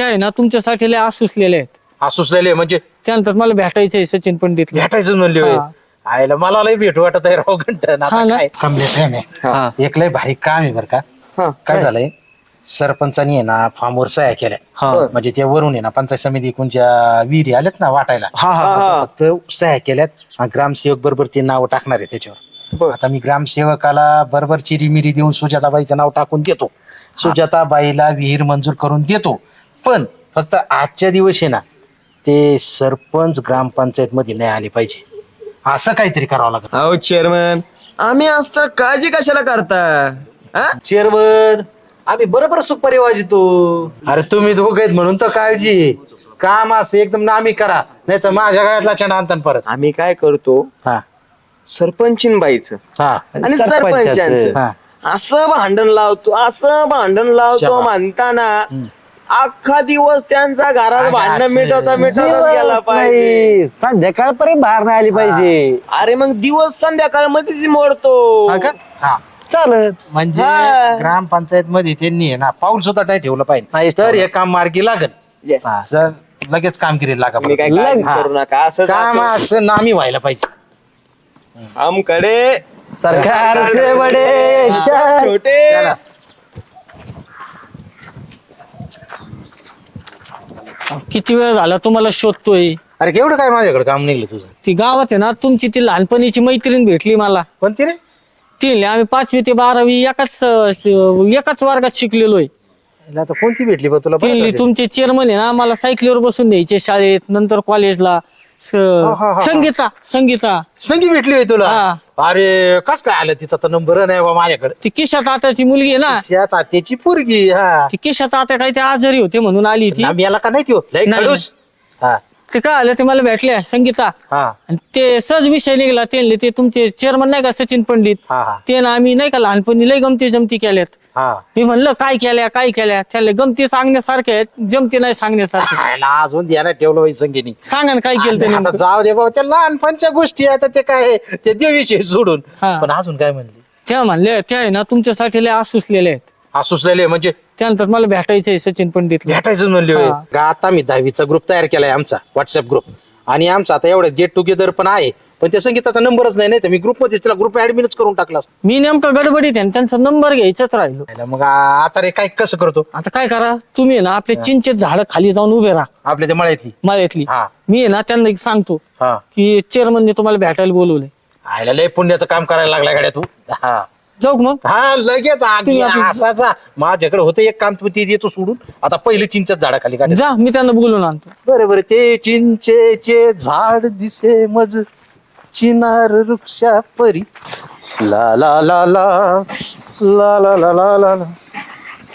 ते आहे ना तुमच्यासाठी लय आसुसलेले आहेत. असुसलेले म्हणजे? त्यानंतर मला भेटायचंय सचिन पंडित भेटायचं म्हणले होय. हा. आयला मला लय भेट वाटत आहे राव आता हा ना. काय. हा. एक लय भारी काम आहे बरं का. काय झालंय? सरपंचानी आहे ना फार्मवर सह्या केल्या. हा. म्हणजे ते वरून आहे ना पंचायत समिती कोणच्या विहिरी आल्यात ना वाटायला. हा हा फक्त सह्या केल्यात. आणि ग्रामसेवक बरोबर ते नाव टाकणार आहे त्याच्यावर. आता मी ग्रामसेवकाला बरोबर चिरीमिरी देऊन सुजाताबाईचं नाव टाकून देतो. सुजाताबाईला विहीर मंजूर करून देतो. पण फक्त आजच्या दिवस आहे ना ते सरपंच ग्रामपंचायत मध्ये नाही आले पाहिजे. असं काहीतरी करावं लागेल अहो चेअरमन आम्ही असता काळजी कशाला करता? हा? चेअरमन आम्ही बरोबर सुपारी वाजतो अरे तुम्ही दोघं आहेत म्हणून तर काळजी. आहे. काम असं एकदम नामी करा. नाही तर माझ्या गळ्यातला चेंडा परत. आम्ही काय करतो? हा. सरपंचीन बाईचं हा. आणि सरपंचाचं. सरपंचांचं. हा. असं भांडण लावतो असं भांडण लावतो शाबास. म्हणताना अख्खा दिवस त्यांचा घरात भांडण असं. मिटवता मिटवता गेला पाहिजे संध्याकाळपर्यंत बाहेर नाही आली पाहिजे अरे मग दिवस संध्याकाळ मध्येच मोडतो हा का? हा. चालत म्हणजे हा. ग्रामपंचायत मध्ये त्यांनी आहे ना पाऊल सुद्धा नाही ठेवलं पाहिजे तर ठेवलं. हे काम मार्गी लागल Yes. जर लगेच कामगिरी लागा तुम्ही काय बरं. काळजी हा. करू नका असं काम असं नामी व्हायला पाहिजे आमकडे सरकार से बडे चाय. छोटे किती वेळ झाला तुम्हाला शोधतोय? अरे केवढं काय माझ्याकडे काम निघलं तुझं? ती गावात आहे ना तुमची ती लहानपणीची मैत्रीण भेटली मला. कोणती रे? ती म्हणली, आम्ही पाचवी ते बारावी एकाच अं, श- एकाच वर्गात शिकलेलो आहे हिला आता कोणती भेटली बा तुला ती बरं म्हणली, का ते? तुमचे चेअरमन आहे ना मला सायकलीवर बसून द्यायचे शाळेत नंतर कॉलेजला हा, हा, हा. संगीता संगीता. संगी भेटली होय तुला? हा. अरे कस काय आलं तिचा तर नंबर नाही बा माझ्याकडे? ती किशा तात्याची मुलगी आहे ना. शेत आत्याची पोरगी हा. ती किशा तात्या काही ते आजारी होते म्हणून आली ती. नाम याला का नाही त्यो? लय नाही. खडूस. हा. ते काय आलं ते मला भेटले संगीता. हा. आणि ते सहज विषय निघाला ते तुमचे चेअरमन नाही का सचिन पंडित? हा हा. ते ना आम्ही नाही का लहानपणी लय गमती जमती केल्यात. हा. मी म्हणलं काय केल्या काय केल्या? त्याला गमती सांगण्यासारखे आहेत जमती नाही सांगण्यासारखे. खायला अजून ध्यानात ठेवलं होई संगीनी. सांगा ना काय केलं ते आता नेमकं. जाऊ दे बाबा त्या लहानपणच्या गोष्टी आता ते काय आहे, ते देवीचे सोडून. हा. पण अजून काय म्हणली? त्या म्हणले त्या आहे ना तुमच्यासाठी लय आसुसलेले आहेत. असुसलेले म्हणजे? त्यानंतर मला भेटायचंय सचिन पंडित भेटायचं म्हणले होय. हा. का आता मी दहावीचा ग्रुप तयार केलाय आमचा व्हॉट्सअप ग्रुप आणि आमचा आता एवढं गेट टुगेदर पण आहे. पण त्या संगीताचा नंबरच नाही नाही तर मी ग्रुपमध्ये तिला ग्रुप ऍडमिनच करून टाकला असता. मी नेमकं गडबडीत आहे आणि त्यांचा नंबर घ्यायचाच राहिलो. याला मग आ- आता रे काय कसं करतो? आता काय करा तुम्ही आहे ना आपले चिंचेत झाड खाली जाऊन उभे राहा. आपल्या त्या मळ्यातली. माळ्यातली. हा. मी आहे ना त्यांना एक सांगतो हा. की चेअरमनने तुम्हाला भेटायला बोलवले आयला लय पुण्याचं काम करायला लागला गाड्या तू. हा. जाऊ का मग? हा लगेच आगी तुम्ही आपली- असाचा माझ्याकडे होतं एक काम तू ते देतो सोडून. आता पहिले चिंचच झाडाखाली काढ जा मी त्यांना बोलून आणतो. बरं बरं ते चिंचेचे झाड दिसे मज चिनार वृक्षा परी. ला ला ला ला. ला ला ला ला ला ला.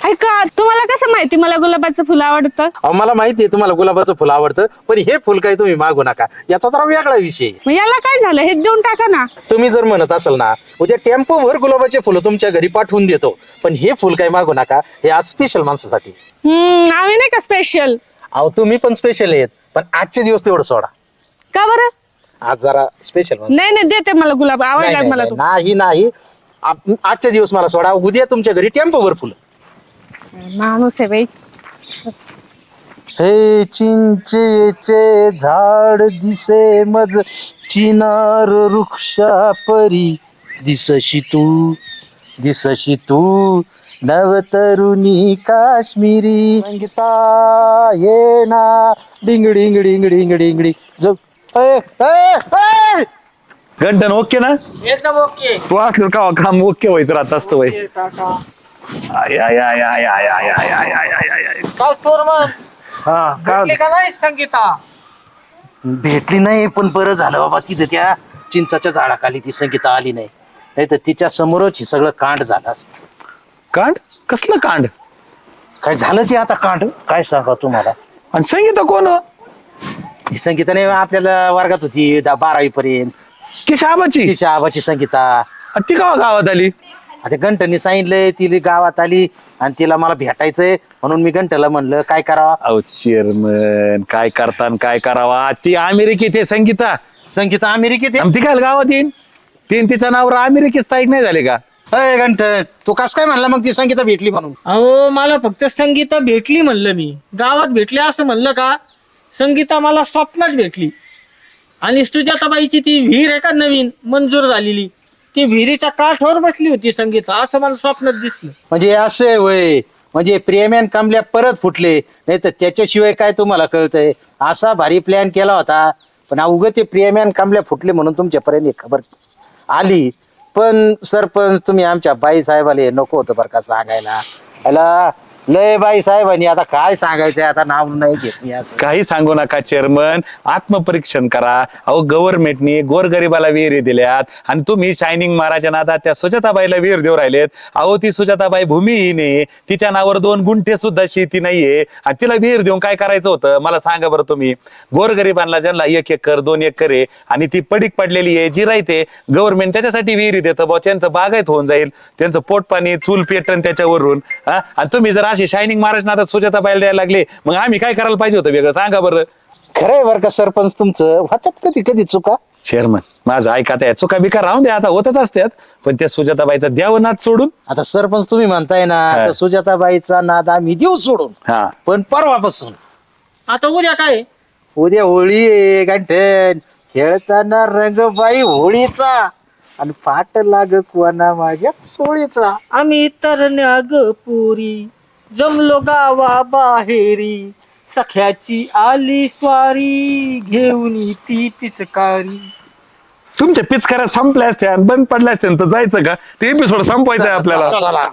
ऐका तुम्हाला कसं माहिती? मला गुलाबाचं फुल आवडतं. अहो, मला माहिती आहे तुम्हाला गुलाबाचं फुल आवडतं पण हे फुल काही तुम्ही मागू नका. याचा जरा वेगळा विषय आहे. मग याला काय झालं? हे देऊन टाका ना. तुम्ही जर म्हणत असाल ना उद्या टेम्पोवर गुलाबाचे फुलं तुमच्या घरी पाठवून देतो पण हे फुल काही मागू नका. हे आज स्पेशल माणसासाठी. हम्म आम्ही नाही का स्पेशल अहो तुम्ही पण स्पेशल आहेत पण आजचे दिवस तेवढं सोडा. का बरं? आज जरा स्पेशल नाही नाही देते मला गुलाब. आवडला मला तो. नाही नाही. आप- आजचे दिवस मला सोडा. उद्या तुमच्या घरी टेम्पोवर फुलं. माणूस आहे बाई. हे चिंचेचे झाड दिसे मज चिनार वृक्षा परी. दिसशी तू दिसशी तू नवतरुणी काश्मीरी. संगीता ये ना. डिंग डिंग डिंग डिंग डिंग डिंग. जो ए, ए, ए! गंटन ओके ना तू असलं का काम ओके व्हायचं राहत असतं वय आय, आय, आय, आय, आय, आय, आय, आय, आय, आय, आय, आय. हा काय संगीता भेटली नाही पण बरं झालं बाबा तिथे त्या चिंचाच्या झाडाखाली ती संगीता आली नाही नाही तर तिच्या समोरच हे सगळं कांड झालं असतं. कांड कसलं कांड काय झालं ते आता कांड काय सांगा तुम्हाला आणि संगीता कोण ती संगीताने आपल्याला वर्गात होती दहा बारावी पर्यंत. की शाबाची तिच्या आबाची संगीता. आणि ती का गावात आली? आता घंटनी सांगितलंय तिला गावात आली आणि तिला मला भेटायचंय म्हणून मी घंटला म्हणलं काय करावा? अहो चेअरमन काय करता काय करावा? ती अमेरिकेत आहे संगीता. संगीता अमेरिकेत आहे. काय गावात येईन. तीन तिचं नाव अमेरिकेत स्थायिक नाही झाले का? अय घंट तू कस काय म्हणला मग ती संगीता भेटली म्हणून? अहो मला फक्त संगीता भेटली म्हणलं मी. गावात भेटली असं म्हणलं का? संगीता मला स्वप्नात भेटली. आणि सुजाताबाईची ती विहीर आहे का नवीन मंजूर झालेली. ती विहिरीच्या काठावर बसली होती संगीता असं मला स्वप्नात दिसलं. म्हणजे असं वय. म्हणजे प्रेम्यान कमल्या परत फुटले. नाही तर त्याच्याशिवाय काय तुम्हाला कळतंय? असा भारी प्लॅन केला होता. पण अवघं ते प्रेम्यान कमल्या फुटले म्हणून तुमच्यापर्यंत एक खबर आली. पण सरपंच तुम्ही आमच्या बाई साहेबाला हे नको होतं बरं का सांगायला. याला लय बाई साहेबांनी आता काय सांगायचंय आता नाव नाही घेत मी असं. काही सांगू नका चेअरमन आत्मपरीक्षण करा. अहो गव्हर्नमेंटनी गोरगरिबाला विहिरी दिल्यात आणि तुम्ही शायनिंग महाराजा नादा त्या सुजाताबाईला विहीर देऊ राहिलेत. अहो ती सुजाताबाई भूमिहीन आहे. तिच्या नावावर दोन गुंठे सुद्धा शेती नाहीये. आणि तिला विहीर देऊन काय करायचं होतं? मला सांगा बरं तुम्ही. गोरगरिबांना ज्यांना एक एकर दोन एकर आहे आणि ती पडीक पडलेली आहे जी राहते गव्हर्नमेंट त्याच्यासाठी विहिरी देतं. बुवा त्यांचं बागायत होऊन जाईल. त्यांचं पोटपाणी चूल पेटन त्याच्यावरून. हा? आणि तुम्ही जर अशी शायनिंग महाराज नादात सुजाताबाईला द्यायला लागले. मग आम्ही काय करायला पाहिजे होतं वेगळं? सांगा बरं. खरंय बरं का सरपंच तुमचं? होतात कधी कधी चुका? चेअरमन माझं ऐका त्या चुका बिका राहून द्या. आता होतच असतात पण त्या सुजाताबाईचा द्यावं नाद सोडून. आता सरपंच तुम्ही म्हणताय ना हा. तर सुजाताबाईचा नाद आम्ही देऊ सोडून. हा. पण परवापासून. आता उद्या काय? उद्या होळी आहे गंठन खेळताना रंगबाई होळीचा. आणि फाट लाग कोणा माझ्या सोळीचा. आम्ही तरण्या ग पुरी जमलो गावा बाहेरी सख्याची आली स्वारी घेऊन ती पिचकारी. तुमच्या पिचकाऱ्या संपल्या असत्या आणि बंद पडल्या असत्या तर जायचं का? ते एपिसोड संपवायचं आहे आपल्याला.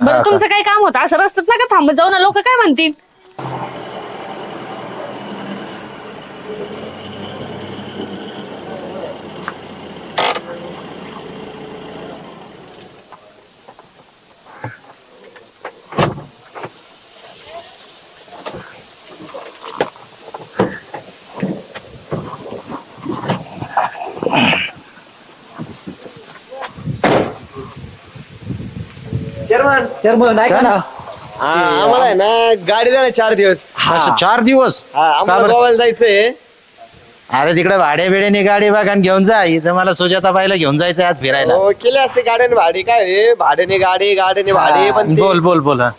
बरं तुमचं काही काम होतं? असं रस्त्यात नका थांबत जाऊ ना लोक काय म्हणतील? चेअरमन ऐका ना? हा, आम्हाला आहे ना गाडी द्या ना चार दिवस. असं चार दिवस? हा, का आम्हाला बरं? गोव्याला जायचंय. अरे तिकडे भाड्या बिड्याने गाडी बघा घेऊन जा. इथं मला सुजाताबाईला घेऊन जायचं आज फिरायला. हो केले असते गाड्याने भाडी. काय रे? भाड्याने गाडी गाड्याने भाडी पण ते- बोल बोल बोल हा.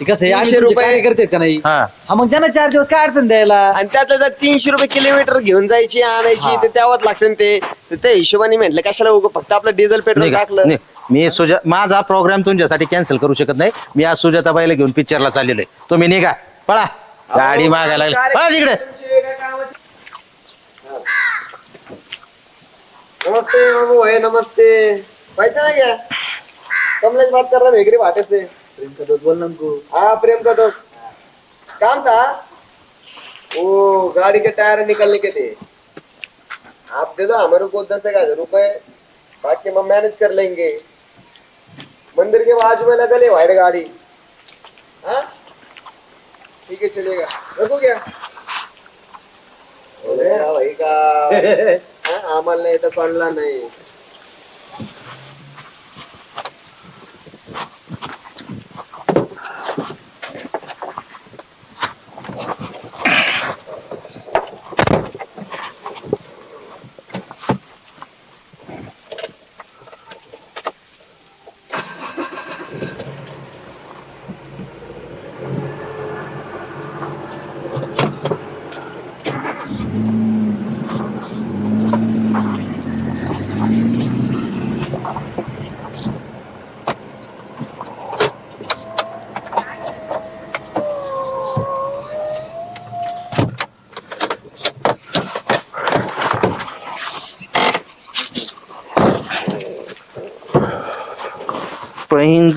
ते कसं आहे, आम्ही तीनशे तुमचे रुपये. आहेत का नाही? हा. हा मग त्यांना चार दिवस काय अडचण द्यायला? आणि त्यातल्या त्यात तीनशे रुपये किलोमीटर घेऊन जायची आणायची ते त्यावर लागते ते. तर त्या हिशोबाने म्हटलं कशाला उगं फक्त आपलं डिझेल पेट्रोल निघा, टाकलं? निघ. मी सुजा माझा प्रोग्राम तुमच्यासाठी कॅन्सल करू शकत नाही. मी आज सुजाताबाईला घेऊन पिक्चरला चाललेलो आहे. तुम्ही निघा. पळा. गाडी मागायला लागली. पळा तिकडे. नमस्ते बाबू हे नमस्ते. पाहिजे ना क्या कमलेश बात कर रहा भेगरी भाटे से प्रेम का दोस्त बोलना हमको हाँ प्रेम का दोस्त काम था वो गाड़ी के टायर निकलने के थे आप दे दो हमारे को दस हजार रुपए बाकी हम मैनेज कर लेंगे. मंदिर के बाजू में लगा ले वाइट गाड़ी। हाँ? ठीक है चलेगा। रखो क्या? अरे भाई का। आम्हाला नाही तर कळला नाही।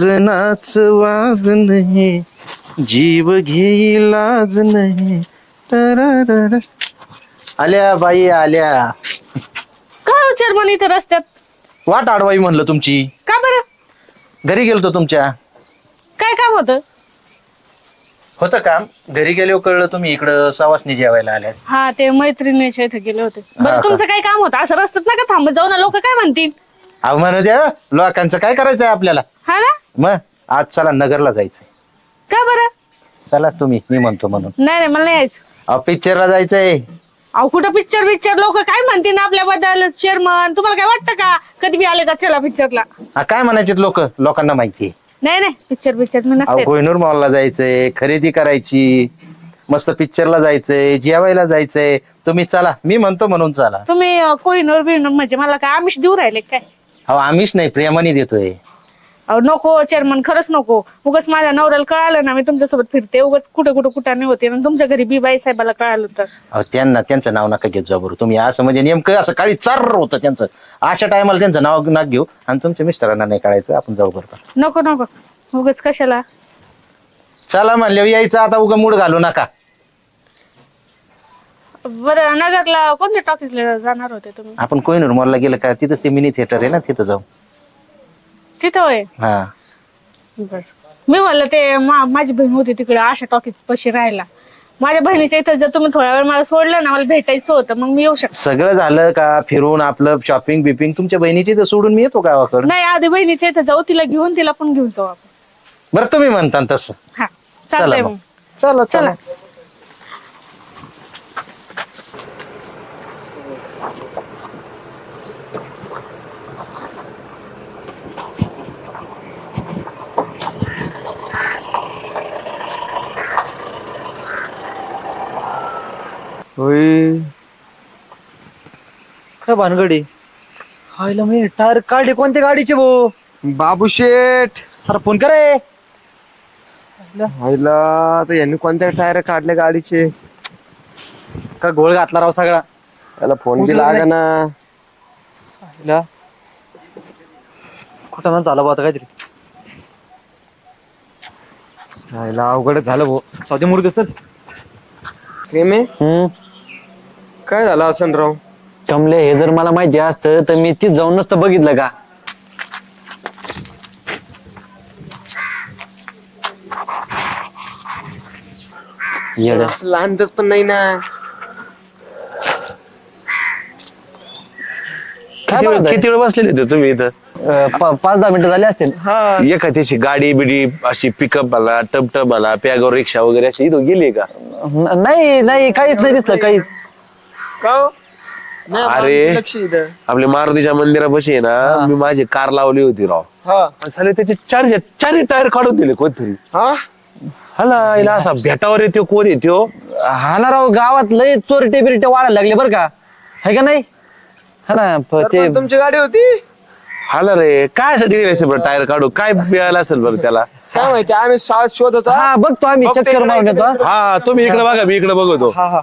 पैंजनाच वाज नाही. जीव घेई लाज नाही. टराररा. आल्या बाई आल्या. काय हो चेअरमन इथं रस्त्यात? वाट आडवाई म्हणलं तुमची. का बरं? घरी गेलतो तुमच्या. काय काम होतं? होतं काम. घरी गेलो कळलं तुम्ही इकडं सवासनी जेवायला आल्या हा ते मैत्रिणीच्या इथे गेले होते. हा बरं का? तुमचं काय काम होतं? असं रस्त्यात नका थांबत जाऊ ना लोक काय म्हणतील? अहो म्हणू द्या. लोकांचं काय करायचंय आपल्याला? ना मग आज चला नगरला जायचंय. का बरं? चला तुम्ही मी म्हणतो म्हणून. नाही नाही मला नाही यायचं. अहो पिक्चरला जायचंय. अहो कुठं पिक्चर पिक्चर लोक काय म्हणतील आपल्याबद्दल? चेअरमन तुम्हाला काय वाटतं का? कधी बी आले का चला पिक्चरला हा, काय म्हणायचे लोक? लोकांना माहिती नाही नाही पिक्चर पिक्चर मी नसते. कोहिनूर मॉलला जायचंय खरेदी करायची. मस्त पिक्चरला जायचंय जेवायला जायचंय. तुम्ही चला मी म्हणतो म्हणून चला. तुम्ही अं, कोहिनूर बिनूर म्हणजे मला काय आमिष देऊ राहिले काय? अहो आम्हीच नाही प्रेमाने देतोय. अहो नको चेअरमन खरंच नको. उगाच माझ्या नवऱ्याला कळालं ना मी तुमच्यासोबत फिरते. उगाच कुठं कुठं कुठं नाही होते. आणि तुमच्या घरी बी बाई साहेबाला कळालं तर. अहो त्यांना त्यांचं नाव नका घेत जा बरं. तुम्ही असं म्हणजे नेमकं असं काळी चार होतं त्यांचं. अशा टायमाला त्यांचं नाव नाक घेऊ. आणि तुमच्या मिस्टरांना नाही काढायचं आपण जाऊ बरं नको नको. उगाच कशाला? चला म्हणल्यावर यायचं आता उगा मूड घालू नका. बरं नगरला कोणत्या टॉकीजला जाणार होते तुम्ही? आपण कोहिनूर मॉलला गेलं का? तिथंच ते मिनी थिएटर आहे ना तिथं जाऊ. तिथं होय? हा. बर. मी म्हणलं ते मा- माझी बहीण होती तिकडे आशा टॉकीज पशी राहायला. माझ्या बहिणीच्या इथं जर तुम्ही थोड्या वेळ मला सोडलं ना मला भेटायचं होतं मग मी येऊ शकते. सगळं झालं का? फिरून आपलं शॉपिंग बिपिंग तुमच्या बहिणीची तर सोडून मी येतो गावाकडं? नाही आधी बहिणीच्या इथं जाऊ तिला घेऊन तिला पण घेऊन जाऊ आपण. बरं तुम्ही म्हणता तसं. हा चला चालतंय मग. मग चला. चला. काय भानगडी? हायला मी टायर काढले कोणत्या गाडीचे भाऊ बाबू शेठ. अरे फोन करे आता यांनी कोणत्या टायर काढले गाडीचे? का घोळ घातला राव सगळा? त्याला फोन बी उचलत लागा ना हायला कुठं ना झालं बा आता काहीतरी. व्हायला अवघड झालं भाऊ सौदे मुर्ग चल. प्रेमे? काय झालं असं राव कमले हे जर मला माहिती असतं तर मी ती जाऊन नसतं बघितलं का? येड. लहानच पण नाही ना. काय किती वेळ- बघताय? किती वेळ बसलेले होते तुम्ही इथं? अं, प- पाच दहा मिनिटं झाली असतील. एखाद्याची गाडी बिडी अशी पिकअप मला टमटम मला पॅगो रिक्षा वगैरे अशी इथं गेली का? न- नाही नाही काहीच नाही दिसलं काहीच. का हो? नाही, अरे. आमचं लक्ष इथं. आपल्या मारुतीच्या मंदिरापाशी आहे ना मी माझी कार लावली होती राव. हा. झाले त्याचे चार चारही टायर काढून दिले कोणतरी. हा? हाला हिला असा भेटावर येतो कोण येतो? हा ना राव गावात लय चोरटे बिरटे वाढायला लागले बरं का. है का नाही? हा ना प- ते पण तुमची गाडी होती? हाला रे काय साठी दिले असेल बरं टायर काढू काय मिळालं असेल बरं त्याला? काय माहिती आम्ही शाळेत शोध होतो हा बघतो आम्ही चक्कर इकडे- मारून येतो हा. हा तुम्ही इकडे बघा मी इकडे बघतो. हा हा.